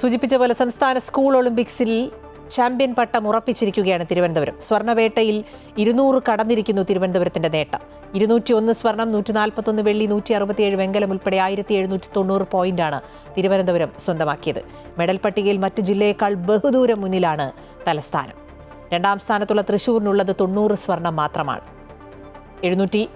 സൂചിപ്പിച്ച പോലെ സംസ്ഥാന സ്കൂൾ ഒളിമ്പിക്സിൽ ചാമ്പ്യൻ പട്ടം ഉറപ്പിച്ചിരിക്കുകയാണ് തിരുവനന്തപുരം. സ്വർണവേട്ടയിൽ ഇരുന്നൂറ് കടന്നിരിക്കുന്നു തിരുവനന്തപുരത്തിന്റെ നേട്ടം. ഇരുന്നൂറ്റി ഒന്ന് സ്വർണം നൂറ്റി നാൽപ്പത്തൊന്ന് വെള്ളി നൂറ്റി അറുപത്തിയേഴ് വെങ്കലം ഉൾപ്പെടെ ആയിരത്തി എഴുന്നൂറ്റി തൊണ്ണൂറ് പോയിന്റാണ് തിരുവനന്തപുരം സ്വന്തമാക്കിയത്. മെഡൽ പട്ടികയിൽ മറ്റു ജില്ലയേക്കാൾ ബഹുദൂരം മുന്നിലാണ് തലസ്ഥാനം. രണ്ടാം സ്ഥാനത്തുള്ള തൃശൂരിനുള്ളത് തൊണ്ണൂറ് സ്വർണം മാത്രമാണ്. എഴുന്നൂറ്റി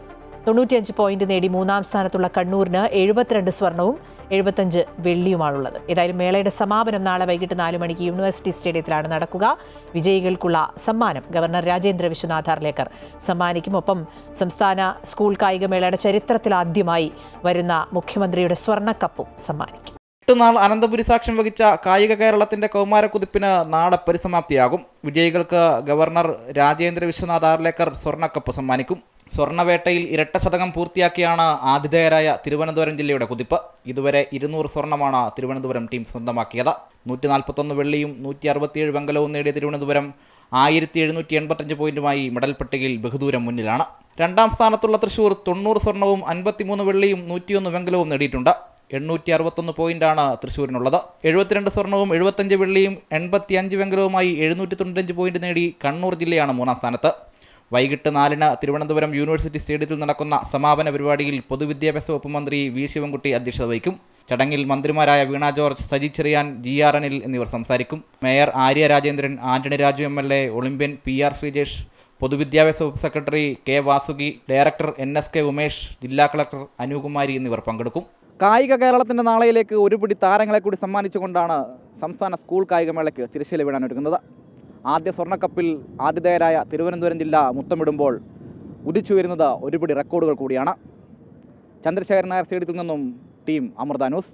തൊണ്ണൂറ്റിയഞ്ച് പോയിന്റ് നേടി മൂന്നാം സ്ഥാനത്തുള്ള കണ്ണൂരിന് എഴുപത്തിരണ്ട് സ്വർണവും എഴുപത്തഞ്ച് വെള്ളിയുമാണുള്ളത്. ഏതായാലും മേളയുടെ സമാപനം നാളെ വൈകിട്ട് നാല് മണിക്ക് യൂണിവേഴ്സിറ്റി സ്റ്റേഡിയത്തിലാണ് നടക്കുക. വിജയികൾക്കുള്ള സമ്മാനം ഗവർണർ രാജേന്ദ്ര വിശ്വനാഥ് ആർലേക്കർ സമ്മാനിക്കും. ഒപ്പം സംസ്ഥാന സ്കൂൾ കായികമേളയുടെ ചരിത്രത്തിൽ ആദ്യമായി വരുന്ന മുഖ്യമന്ത്രിയുടെ സ്വർണക്കപ്പും സമ്മാനിക്കും. എട്ടുനാൾ അനന്തപുരി സാക്ഷ്യം വഹിച്ച കായിക കേരളത്തിന്റെ കൗമാരക്കുതിപ്പിന് നാളെ പരിസമാപ്തിയാകും. വിജയികൾക്ക് ഗവർണർ രാജേന്ദ്ര വിശ്വനാഥ് ആർലേക്കർ സ്വർണക്കപ്പ് സമ്മാനിക്കും. സ്വർണവേട്ടയിൽ ഇരട്ട ശതകം പൂർത്തിയാക്കിയാണ് ആതിഥേയരായ തിരുവനന്തപുരം ജില്ലയുടെ കുതിപ്പ്. ഇതുവരെ ഇരുന്നൂറ് സ്വർണമാണ് തിരുവനന്തപുരം ടീം സ്വന്തമാക്കിയത്. നൂറ്റി നാൽപ്പത്തൊന്ന് വെള്ളിയും നൂറ്റി അറുപത്തിയേഴ് വെങ്കലവും നേടിയ തിരുവനന്തപുരം ആയിരത്തി എഴുന്നൂറ്റി എൺപത്തഞ്ച് പോയിന്റുമായി മെഡൽ പട്ടികയിൽ ബഹുദൂരം മുന്നിലാണ്. രണ്ടാം സ്ഥാനത്തുള്ള തൃശൂർ തൊണ്ണൂറ് സ്വർണവും അൻപത്തിമൂന്ന് വെള്ളിയും നൂറ്റിയൊന്ന് വെങ്കലവും നേടിയിട്ടുണ്ട്. എണ്ണൂറ്റി അറുപത്തൊന്ന് പോയിന്റാണ് തൃശ്ശൂരിനുള്ളത് എഴുപത്തിരണ്ട് സ്വർണവും എഴുപത്തഞ്ച് വെള്ളിയും എൺപത്തി അഞ്ച് വെങ്കലവുമായി എഴുന്നൂറ്റി തൊണ്ണൂറ്റഞ്ച് പോയിന്റ് നേടി കണ്ണൂർ ജില്ലയാണ് മൂന്നാം സ്ഥാനത്ത്. വൈകിട്ട് നാലിന് തിരുവനന്തപുരം യൂണിവേഴ്സിറ്റി സ്റ്റേഡിയത്തിൽ നടക്കുന്ന സമാപന പരിപാടിയിൽ പൊതുവിദ്യാഭ്യാസ വകുപ്പ് മന്ത്രി വി ശിവൻകുട്ടി അധ്യക്ഷത വഹിക്കും. ചടങ്ങിൽ മന്ത്രിമാരായ Veena George Saji Cherian G R Anil എന്നിവർ സംസാരിക്കും. Mayor Arya Rajendran Antony Raju M L A Olympian P R Sreejesh പൊതുവിദ്യാഭ്യാസ വകുപ്പ് secretary K Vasuki director N S K Umesh ജില്ലാ കളക്ടർ അനുകുമാരി എന്നിവർ പങ്കെടുക്കും. കായിക കേരളത്തിന്റെ നാളെയിലേക്ക് ഒരുപിടി താരങ്ങളെ കൂടി സമ്മാനിച്ചുകൊണ്ടാണ് സംസ്ഥാന സ്കൂൾ കായികമേളയ്ക്ക് തിരശ്ശീല വിടാൻ ആദ്യ സ്വർണക്കപ്പിൽ ആതിഥേയരായ തിരുവനന്തപുരം ജില്ല മുത്തമിടുമ്പോൾ ഉദിച്ചു വരുന്നത് ഒരുപിടി റെക്കോർഡുകൾ കൂടിയാണ്. ചന്ദ്രശേഖരൻ നായർ സ്റ്റേഡിയത്തിൽ നിന്നും ടീം അമൃത ന്യൂസ്.